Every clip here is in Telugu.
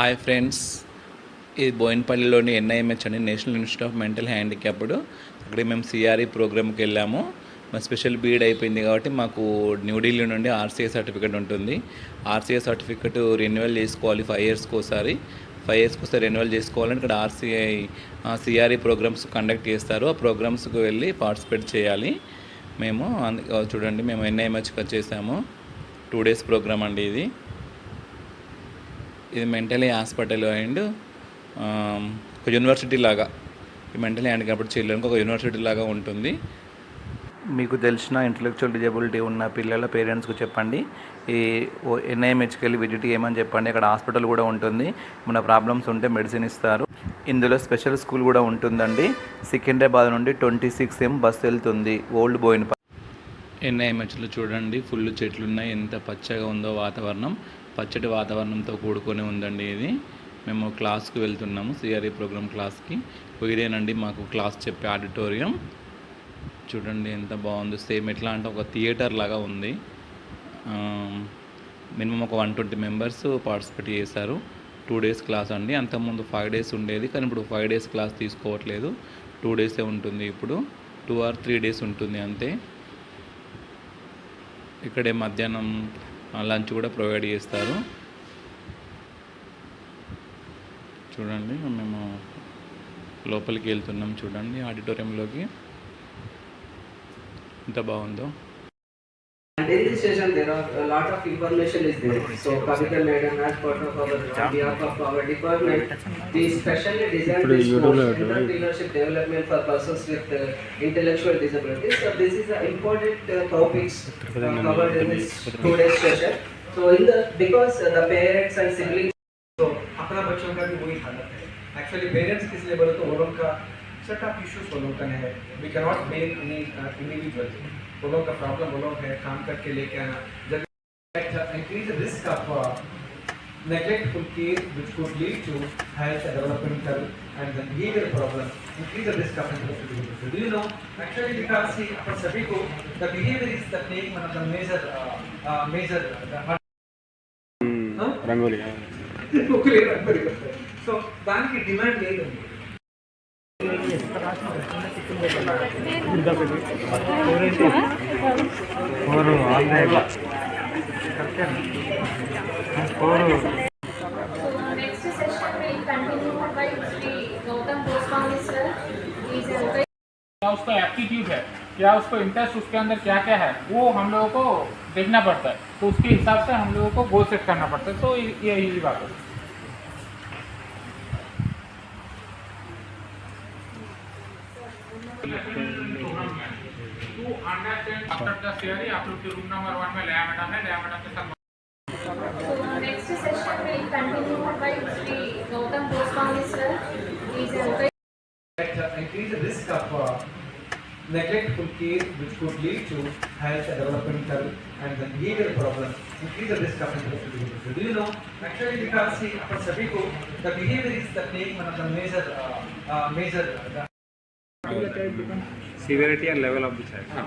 హాయ్ ఫ్రెండ్స్ ఇది బోయిన్పల్లిలోని ఎన్ఐఎంహెచ్ అని national institute of mental handicapped అక్కడ మేము సిఆర్ఈ ప్రోగ్రామ్కి వెళ్ళాము. మా స్పెషల్ బీడ్ అయిపోయింది కాబట్టి మాకు న్యూఢిల్లీ నుండి ఆర్సీఏ సర్టిఫికేట్ ఉంటుంది. ఆర్సీఏ సర్టిఫికేట్ రెన్యువల్ చేసుకోవాలి ఫైవ్ ఇయర్స్కి ఒకసారి. ఫైవ్ ఇయర్స్కి ఒకసారి రెన్యువల్ చేసుకోవాలని ఇక్కడ ఆర్సీఐ సిఆర్ఈ ప్రోగ్రామ్స్ కండక్ట్ చేస్తారు. ఆ ప్రోగ్రామ్స్కి వెళ్ళి పార్టిసిపేట్ చేయాలి. మేము అందు చూడండి మేము ఎన్ఐఎంహెచ్కి వచ్చేసాము. టూ డేస్ ప్రోగ్రామ్ అండి ఇది. ఇది మెంటలీ హాస్పిటల్ అండ్ ఒక యూనివర్సిటీ లాగా. ఈ మెంటలీ హ్యాండిక్యాప్డ్ చిల్డ్రన్కి ఒక యూనివర్సిటీ లాగా ఉంటుంది. మీకు తెలిసిన ఇంటలెక్చువల్ డిజబిలిటీ ఉన్న పిల్లల పేరెంట్స్కి చెప్పండి. ఈ ఎన్ఐఎంహెచ్కి వెళ్ళి విజిట్ చేయమని చెప్పండి. అక్కడ హాస్పిటల్ కూడా ఉంటుంది. మన ప్రాబ్లమ్స్ ఉంటే మెడిసిన్ ఇస్తారు. ఇందులో స్పెషల్ స్కూల్ కూడా ఉంటుందండి. సికింద్రాబాద్ నుండి ట్వంటీ సిక్స్ ఎం బస్సు వెళ్తుంది. ఓల్డ్ బోయిన్ ఎన్ఐఎంహెచ్లో చూడండి. ఫుల్ చెట్లు ఉన్నాయి ఎంత పచ్చగా ఉందో వాతావరణం. పచ్చటి వాతావరణంతో కూడుకొని ఉందండి ఇది. మేము క్లాస్కి వెళ్తున్నాము సిఆర్ఈ ప్రోగ్రామ్ క్లాస్కి. ఇదేనండి మాకు క్లాస్ చెప్పే ఆడిటోరియం. చూడండి ఎంత బాగుంది సేమ్ ఎట్లా అంటే ఒక థియేటర్ లాగా ఉంది. మినిమం ఒక వన్ ట్వంటీ మెంబర్స్ పార్టిసిపేట్ చేశారు. టూ డేస్ క్లాస్ అండి. అంతకుముందు ఫైవ్ డేస్ ఉండేది కానీ ఇప్పుడు ఫైవ్ డేస్ క్లాస్ తీసుకోవట్లేదు. టూ డేసే ఉంటుంది ఇప్పుడు. టూ ఆర్ త్రీ డేస్ ఉంటుంది అంతే. ఇక్కడే మధ్యాహ్నం లంచ్ కూడా ప్రొవైడ్ చేస్తారు. చూడండి మేము లోపలికి వెళ్తున్నాం చూడండి ఆడిటోరియంలోకి. ఎంత బాగుందో. And in this session, there are a lot of information is there. So, Kavita Madam has part of our, on behalf of our department, we specially designed this course, entrepreneurship development for persons with uh, intellectual disabilities. So, this is the important uh, topics uh, covered in this two days session. So, in the, because uh, the parents and siblings तो अपना बच्चों का भी वही हालत है एक्चुअली पेरेंट्स किस लिए तो वो लोग का सेट ऑफ़ इश्यूज़ वो लोग का है we can not make any individual वो लोग का प्रॉब्लम वो लोग है काम करके लेके आना जब increase risk of neglectful care which could lead to health and developmental and then behavioral problem increase the risk of intellectual disability. Do you know? Actually, because see, for सभी को the behavior is the playing one of the major uh, uh, major uh, huh? Rangoli ముగ్గురు రంగోలి కొడతారు సో దానికి డిమాండ్ లేదండి क्या उसका एप्टीट्यूड है? क्या उसको इंटरेस्ट उसके अंदर क्या क्या है? वो हम लोगों को देखना पड़ता है। तो उसके हिसाब से हम लोगों को गोल सेट करना पड़ता है। तो ये यही बात है To आफ्टर द शेयरिंग आप लोग के रूम नंबर वन में लया मैडम है लया मैडम के साथ next session will continue by Shri Gautam Goswami sir is increase the risk of uh, neglectful care which could lead to health developmental and the behavioral problems increase the risk of neglectful behavior do you know actually because see for सभी को the behavior is the main one of the major uh, uh, major uh, severity and level of the child huh.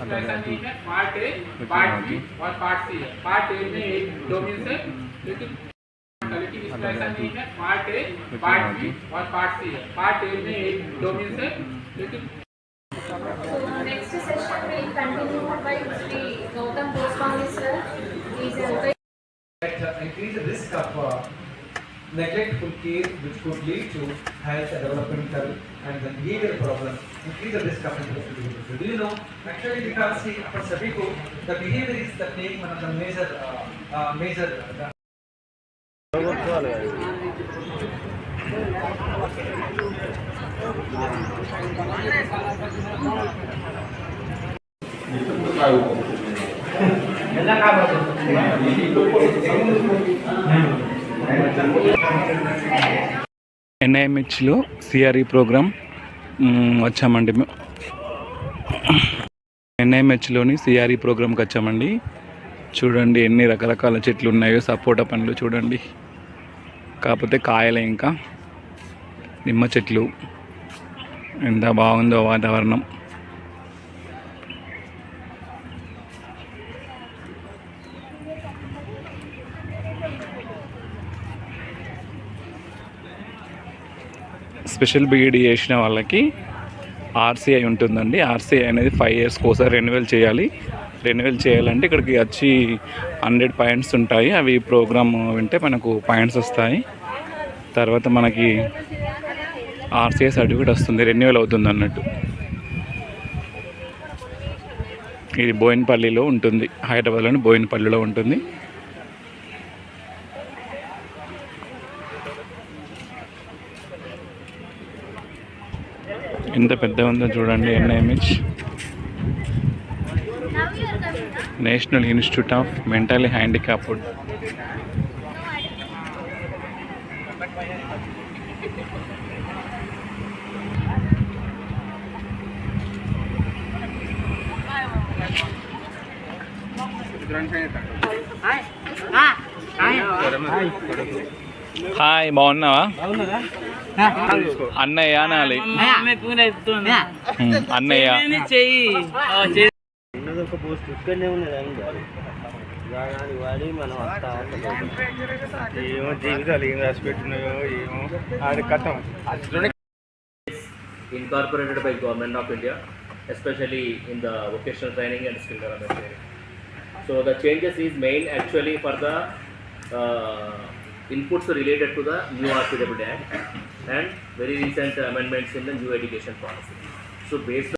है पार्ट ए पार्ट बी और पार्ट सी है पार्ट ए में एक डोमेन है लेकिन क्वालिटी इसका ऐसा नहीं है। पार्ट ए पार्ट बी और पार्ट सी है। पार्ट ए में एक डोमेन है लेकिन So next session will continue by Shri Gautam Goswami sir. He is a increase the risk of uh, neglectful care which could lead to health developmental and then behavior problems increase the risk of individual. Do you know? Actually, because see, for Sabiko, the behavior is the playing one of the major, uh, uh, major. Uh, ಎಲ್ಲ ಕಾಲ hmm. ఎన్ఐఎంహెచ్లో సిఆర్ఈ ప్రోగ్రామ్ వచ్చామండి. ఎన్ఐఎంహెచ్లోని సిఆర్ఈ ప్రోగ్రామ్కి వచ్చామండి. చూడండి ఎన్ని రకరకాల చెట్లు ఉన్నాయో సపోటా పండ్లు చూడండి. కాకపోతే కాయలే ఇంకా. నిమ్మ చెట్లు. ఎంత బాగుందో వాతావరణం. స్పెషల్ బీఈడి చేసిన వాళ్ళకి ఆర్సీఐ ఉంటుందండి. ఆర్సీఐ అనేది ఫైవ్ ఇయర్స్కి ఒకసారి రెన్యువల్ చేయాలి. రెన్యువల్ చేయాలంటే ఇక్కడికి వచ్చి హండ్రెడ్ పాయింట్స్ ఉంటాయి. అవి ప్రోగ్రామ్ వింటే మనకు పాయింట్స్ వస్తాయి. తర్వాత మనకి ఆర్సీఐ సర్టిఫికేట్ వస్తుంది. రెన్యువల్ అవుతుంది అన్నట్టు. ఇది బోయినపల్లిలో ఉంటుంది. హైదరాబాద్లోని బోయినపల్లిలో ఉంటుంది. ఎంత పెద్దగా ఉందో చూడండి NIMH national institute of mentally handicapped hi బాగున్నావా? అన్నయ్య అనాలి అన్నయ్య. Incorporated by government of India especially in the vocational training and skill development so the changes is main actually for the inputs related to the new RCW Act and very recent amendments in the new education policy. So based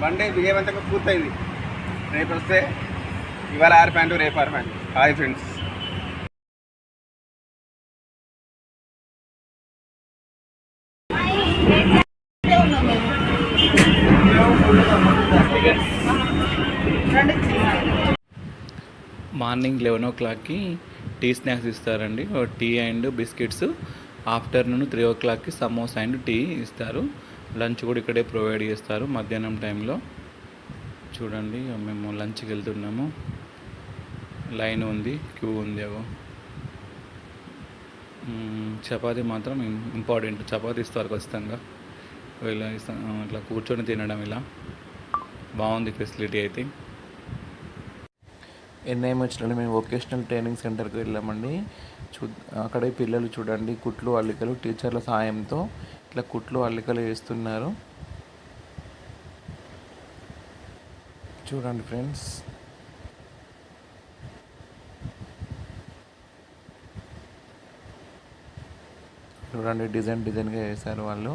one day విజయవంతంగా పూర్తయింది రేపు వస్తే ఇవాళ ఆరు ప్యాంటు రేపు ఆరు pant hi friends morning eleven ఓ క్లాక్కి టీ స్నాక్స్ ఇస్తారండి. Tea and biscuits. Afternoon three ఓ క్లాక్కి సమోసా అండ్ టీ ఇస్తారు. లంచ్ కూడా ఇక్కడే ప్రొవైడ్ చేస్తారు మధ్యాహ్నం టైంలో. చూడండి మేము లంచ్కి వెళ్తున్నాము. లైన్ ఉంది క్యూ ఉంది ఏవో చపాతి మాత్రం ఇంపార్టెంట్. చపాతి ఇస్తారు ఖచ్చితంగా. ఇలా ఇస్తా- ఇట్లా కూర్చొని తినడం ఇలా. బాగుంది ఫెసిలిటీ అయితే. ఎన్ఐఎంహెచ్లో మేము వొకేషనల్ ట్రైనింగ్ సెంటర్కి వెళ్ళామండి. చూ అక్కడే పిల్లలు చూడండి కుట్లు అల్లికలు టీచర్ల సాయంతో ఇట్లా కుట్లు అల్లికలు వేస్తున్నారు. చూడండి ఫ్రెండ్స్. చూడండి డిజైన్ డిజైన్గా వేశారు వాళ్ళు.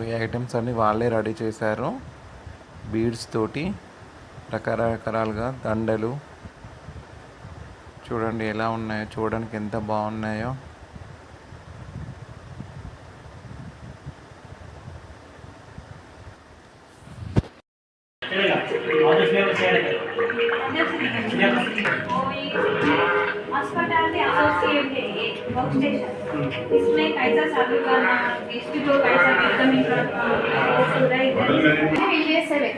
ఐటమ్స్ అన్నీ వాళ్ళే రెడీ చేశారు. బీడ్స్ తోటి రకరకరాలుగా దండలు. చూడండి ఎలా ఉన్నాయో చూడడానికి ఎంత బాగున్నాయో. అసోసియేట్ స్టేషన్ इसमें कैसा सर्व करना गेस्ट को कैसा वेलकमिंग करना वो पूरा इधर చేసేవే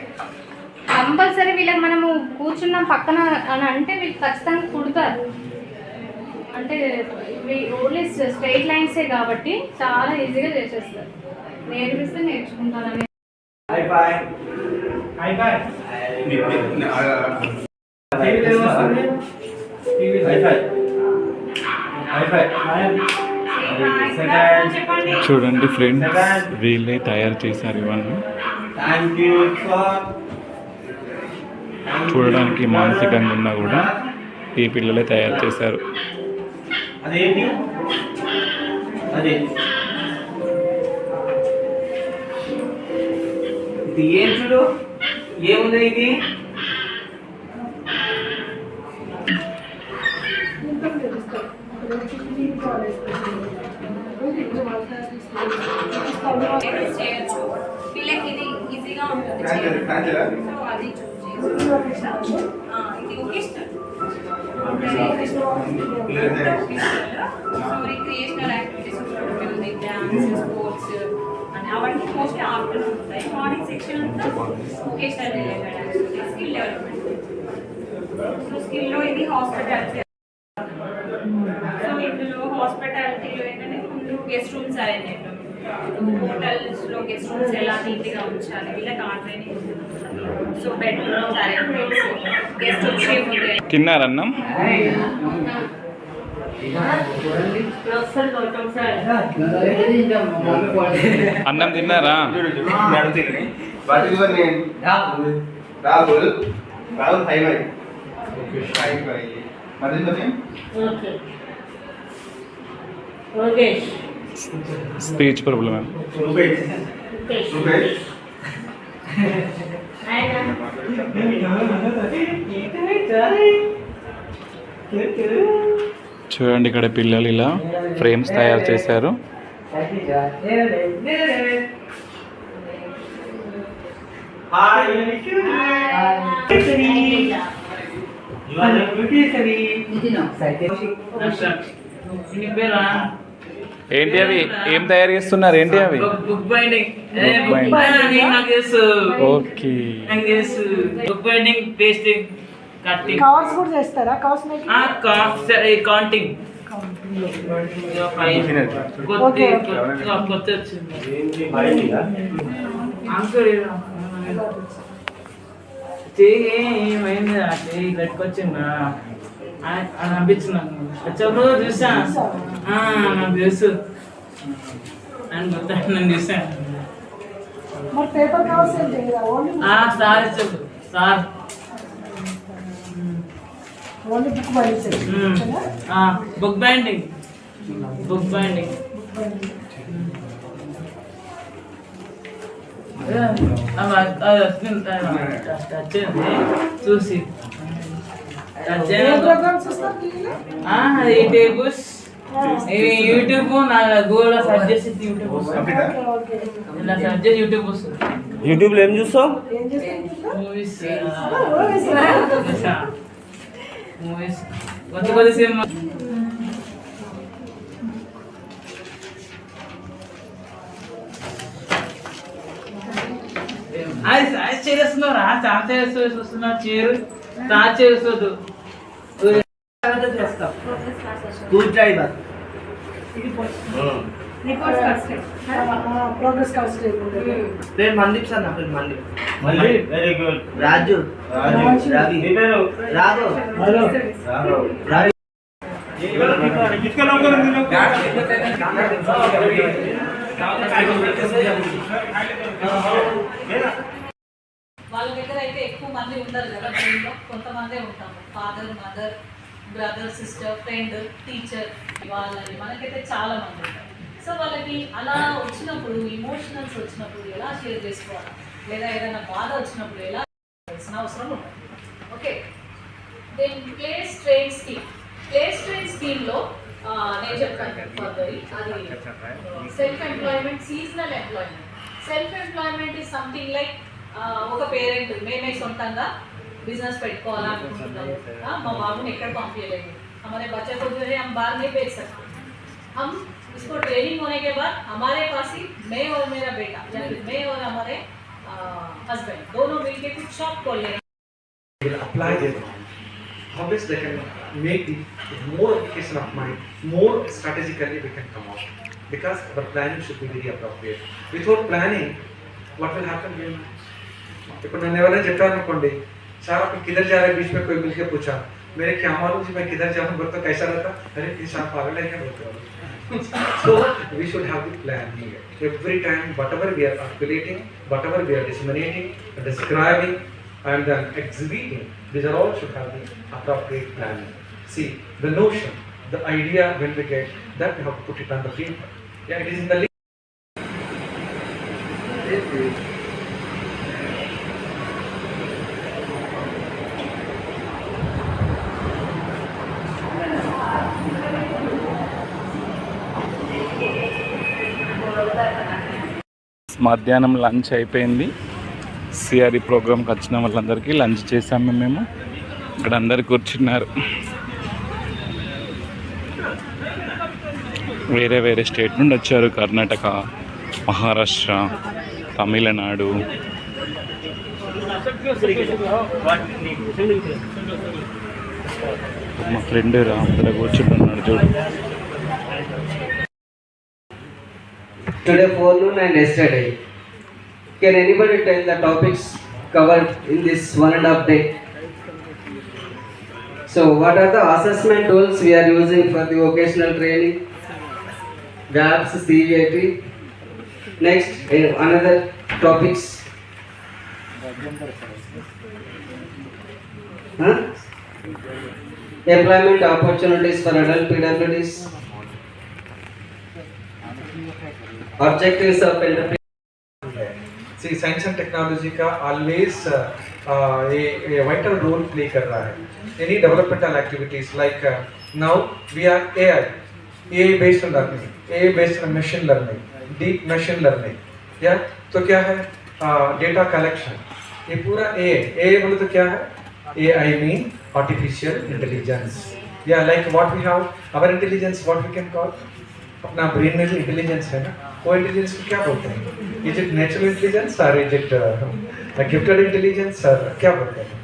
కంపల్సరీ వీళ్ళకి మనము కూర్చున్నాం పక్కన అని అంటే వీళ్ళు ఖచ్చితంగా కుడతారు అంటే ఇవి ఓన్లీ స్ట్రైట్ లైన్సే కాబట్టి చాలా ఈజీగా చేసేస్తారు నేర్పిస్తే నేర్చుకుంటారని చెప్పండి చూడండి ఫ్రెండ్స్ వీళ్ళే తయారు చేశారు ఇవన్నీ. చూడడానికి మానసికంగా ఉన్నా కూడా ఈ పిల్లలే తయారు చేశారు. ఏం చూడు? ఏముంది ఇది? చేయొచ్చు వీళ్ళకి ఇది ఈజీగా ఉంటుంది చేయడం. సో అది చూస్ చేసుకోవచ్చు. ఆ, ఇది vocational so recreational activities music dance sports అని అవన్నీ మోస్ట్లీ ఆఫ్టర్నూన్ ఉంటాయి మార్నింగ్ సెక్షన్ అంతా vocational related activities skill development so స్కిల్లో ఇది హాస్పిటాలిటీ హాస్పిటాలిటీలో ఏంటంటే ముందు గెస్ట్ రూమ్స్ అరేంజ్ చేయడం హోటల్స్లో గెస్ట్ రూమ్స్ ఎలా నీట్గా ఉంచాలి వీళ్ళకి ఆ training so bedrooms arrangements guest వచ్చే ముందే తిన్నారన్నం అన్నం? తిన్నారా? రాహుల్. రాహుల్ రాహుల్ హై భాई స్పీచ్ ప్రాబ్లమ్ చూడండి ఇక్కడ పిల్లలు ఇలా ఫ్రేమ్స్ తయారు చేశారు ఏంటి అవి? ఏం తయారు చేస్తున్నారు? ఏంటి అవి? Book binding. Book book binding. Binding. నాకు తెలుసు. ఓకే. నాకు తెలుసు. Book binding pasting cutting covers కూడా చేస్తారా? కవర్స్ మేకింగ్ ఆ కాస్ట్ కౌంటింగ్ కొత్త Okay, కొత్త వచ్చింది. చెయ్యి ఏమైంది ఆ చెయ్యి గట్టుకొచ్చిందా అని అనిపించింది వచ్చాప్పుడు చూసా నాకు తెలుసు అని గుర్తా నేను చూసాను సార్ ఇచ్చాడు sir book binding book binding అయింది, చూసి యూట్యూబ్ నా గూగుల్లో సెర్చ్ చేసి యూట్యూబ్ ఇలా సెర్చ్ చేసి యూట్యూబ్ వస్తుంది. యూట్యూబ్లో ఏం చూస్తావు? మూవీస్ కొత్త కొత్త సినిమా అది అది చేస్తున్నారా చాలా చేస్తూ వస్తున్నారు చేరు. చాలా చేస్తుంది చేస్తాం school driver reports first progress cards పేరు మందీప్ సార్ నా పేరు మందీప్ మళ్ళీ వెరీ గుడ్ రాజు రాజు రవి నీ పేరు రాఘవ్ రాఘవ్ రవి వాళ్ళ దగ్గర అయితే ఎక్కువ మంది ఉండరు కదా బ్రెయిన్లో కొంతమందే ఉంటాము father mother brother sister friend teacher వాళ్ళని. మనకైతే చాలా మంది ఉంటారు. సో వాళ్ళకి అలా వచ్చినప్పుడు ఇమోషనల్స్ వచ్చినప్పుడు ఎలా షేర్ చేసుకోవాలి? లేదా ఏదైనా బాధ వచ్చినప్పుడు ఎలా చేయాల్సిన అవసరం ఉంటుంది. Okay then play strain scheme play strain స్కీమ్లో నేను చెప్తాను ఫర్దర్ అది self employment seasonal employment self employment is something like ఒక పేరెంట్ మేమే సొంతంగా बिजनेस పెట్టుకోవాలనుకుంటున్నాము ఆ, మా బాబుని ఎక్కడ పంపించలేము हमारे बच्चे को जो है हम बाहर नहीं भेज सकते हम इसको ट्रेनिंग होने के बाद हमारे पास ही मैं और मेरा बेटा यानी मैं और हमारे हस्बैंड दोनों मिलके कुछ शॉप खोल लेंगे will apply this. Obviously, they can make the more application of mind, more strategically we can come out. Because our planning should be very appropriate. Without planning, what will happen? You ఇప్పుడు నన్ను ఎవరైనా చెప్పారనుకోండి సార్ आप किधर जा रहे हैं बीच में कोई मिल के पूछा मेरे क्या मालूम जी मैं किधर जाऊँ बोलता तो कैसा रहता अरे साहब पागल है क्या बोलते so we should have the plan here. every time whatever we are articulating whatever we are disseminating describing and then exhibiting these are all should have the appropriate planning see the notion the idea when we get that we have to put it on the paper yeah it is in the మధ్యాహ్నం లంచ్ అయిపోయింది. సిఆర్ఈ ప్రోగ్రామ్కి వచ్చిన వాళ్ళందరికీ లంచ్ చేసాము మేము. ఇక్కడ అందరు కూర్చున్నారు. వేరే వేరే స్టేట్ నుండి వచ్చారు. కర్ణాటక మహారాష్ట్ర తమిళనాడు. మా ఫ్రెండ్ రా అక్కడ కూర్చుంటున్నాడు చూడు. Today forenoon and yesterday. Can anybody tell the topics covered in this one and a half day? So what are the assessment tools we are using for the vocational training? GAPS, CVIT. Next, eh, another topics. Huh? Employment opportunities for adult PWDs. Objectives of. सी साइंस एंड टेक्नोलॉजी का always a vital role play कर रहा है। Any developmental activities like now we are A I A based on learning A based on machine learning deep machine learning या? तो क्या है? डेटा कलेक्शन ये पूरा ए ए बोले तो क्या है? A I mean artificial intelligence या like what we have our intelligence what we can call अपना ब्रेन में जो इंटेलिजेंस है ना वो इंटेलिजेंस को क्या बोलते हैं? इज़ इट नेचुरल इंटेलिजेंस और इज़ इट गिफ्टेड इंटेलिजेंस और क्या बोलते हैं?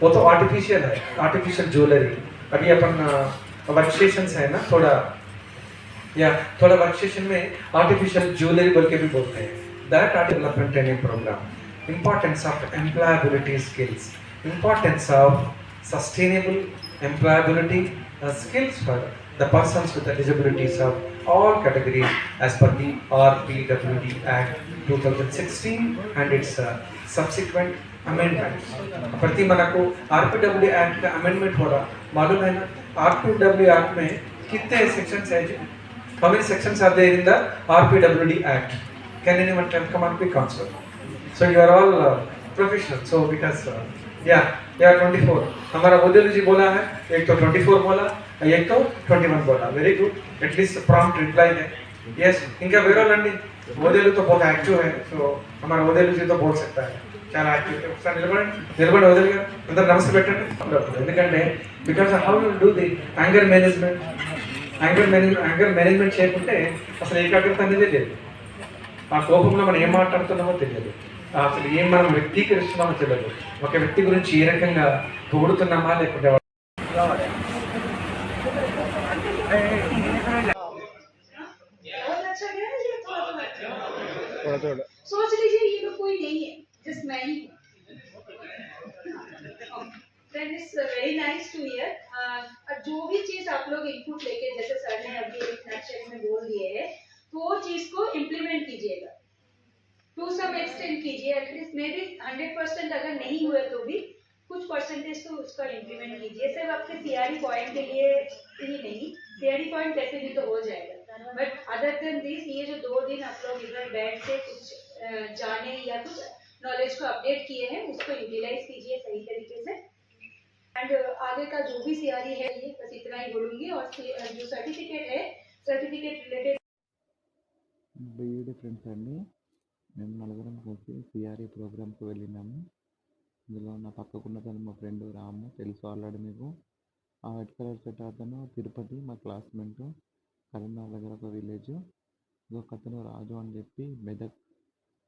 वो तो आर्टिफिशियल है आर्टिफिशियल ज्वेलरी अभी अपन वर्क स्टेशन है ना, थोड़ा, या, थोड़ा वर्क स्टेशन में आर्टिफिशियल ज्वेलरी बोल के भी बोलते हैं। That are development training program importance of employability skills importance of sustainable employability skills for the persons with the disabilities of all categories as per the RPWD Act 2016 and its uh, subsequent amendment प्रति मना को RPWD Act का amendment हो रहा मालूम है ना आरपीडब्ल्यू एक्ट में कितने सेक्शंस है जी how many sections are there in the RPWD Act? Can anyone tell? Come on, quick answer. So you are all uh, professional. So because uh, yeah, they 24. हमारा मोदी बोला है एक तो 24 बोला एक तो 21 बोला very good at least prompt reply है यस इनका వేరే వాళ్ళండి ఓదేలు तो बहुत एक्टिव है so हमारा ఓదేలు जी तो बोल सकता है చాలా యాక్టివ్ ఒకసారి నిలబడండి నిలబడి వదిలి గారు అందరు నమస్తే పెట్టండి ఎందుకంటే because how you do the anger management anger management anger management చేయకుంటే అసలు ఏకాగ్రత అనేది లేదు ఆ కోపంలో మనం ఏం మాట్లాడుతున్నామో తెలియదు అసలు ఏం మనం వ్యక్తీకరిస్తున్నామో తెలియదు ఒక వ్యక్తి గురించి ఏ రకంగా పొగుడుతున్నామా లేకుంటే थोड़ा थोड़ा सोच लीजिए, ये तो कोई नहीं है। जस्ट मैं ही friend is very nice to hear जो भी चीज़ आप लोग इनपुट लेके, जैसे सर ने अभी एक में बोल दिए है तो वो चीज़ को इम्प्लीमेंट कीजिएगा। टू सम एक्सटेंड कीजिए at least may be hundred percent अगर नहीं हुए तो भी, कुछ परसेंटेज तो उसका इम्प्लीमेंट कीजिए। सिर्फ़ आपके सीआरई पॉइंट के लिए ही नहीं सीआरई पॉइंट कैसे भी तो हो जाएगा। बट अदर देन दिस ये जो दो दिन आप लोग इधर बैठ के कुछ अ, जाने या कुछ नॉलेज को अपडेट किए हैं उसको यूटिलाइज कीजिए सही तरीके से एंड आगे का जो भी सीआरई है ये बस इतना ही बोलूंगी और सी- जो सर्टिफिकेट है सर्टिफिकेट रिलेटेड బీఈడి ఫ్రెండ్స్ అండి మేము నలుగురం కలిసి సిఆర్ఈ ప్రోగ్రామ్కి వెళ్ళినాము ఇందులో నా పక్కకున్న తను మా ఫ్రెండ్ రాము తెలుసు ఆల్రెడీ మీకు ఆ వైట్ కలర్ షర్ట్ అతను తిరుపతి మా క్లాస్మేట్ కరీంనగర్ దగ్గర ఒక విలేజ్. ఒక అతను రాజు అని చెప్పి మెదక్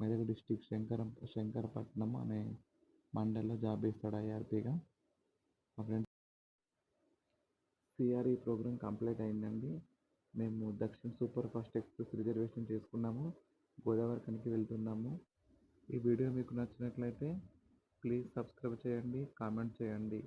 మెదక్ డిస్టిక్ శంకరం శంకరపట్నం అనే మండల్లో జాబ్ ఇస్తాడు ఐఆర్పీగా మా ఫ్రెండ్ సిఆర్ఈ ప్రోగ్రామ్ కంప్లీట్ అయిందండి. మేము దక్షిణ సూపర్ ఫాస్ట్ ఎక్స్ప్రెస్ రిజర్వేషన్ చేసుకున్నాము. గోదావరి కనికి వెళ్తున్నాము. ఈ వీడియో మీకు నచ్చినట్లయితే ప్లీజ్ సబ్స్క్రైబ్ చేయండి కామెంట్ చేయండి.